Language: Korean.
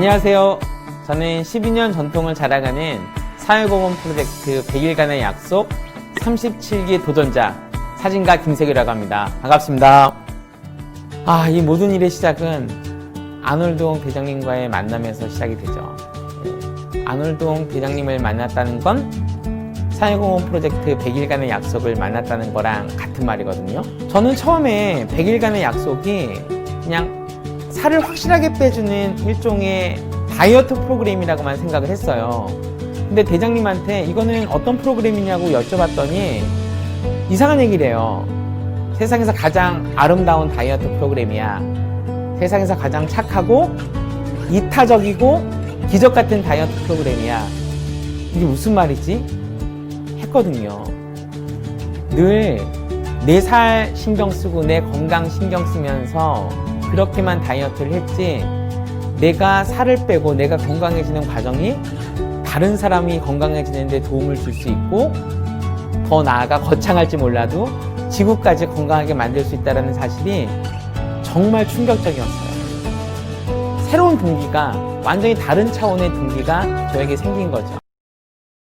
안녕하세요. 저는 12년 전통을 자랑하는 사회공헌 프로젝트 100일간의 약속 37기 도전자 사진가 김세규라고 합니다. 반갑습니다. 아, 이 모든 일의 시작은 아놀드홍 대장님과의 만남에서 시작이 되죠. 네. 아놀드홍 대장님을 만났다는 건 사회공헌 프로젝트 100일간의 약속을 만났다는 거랑 같은 말이거든요. 저는 처음에 100일간의 약속이 그냥 살을 확실하게 빼주는 일종의 다이어트 프로그램이라고만 생각을 했어요. 근데 대장님한테 이거는 어떤 프로그램이냐고 여쭤봤더니 이상한 얘기를 해요. 세상에서 가장 아름다운 다이어트 프로그램이야. 세상에서 가장 착하고 이타적이고 기적 같은 다이어트 프로그램이야. 이게 무슨 말이지? 했거든요. 늘 내 살 신경 쓰고 내 건강 신경 쓰면서 그렇게만 다이어트를 했지 내가 살을 빼고 내가 건강해지는 과정이 다른 사람이 건강해지는데 도움을 줄 수 있고 더 나아가 거창할지 몰라도 지구까지 건강하게 만들 수 있다는 사실이 정말 충격적이었어요. 새로운 동기가 완전히 다른 차원의 동기가 저에게 생긴 거죠.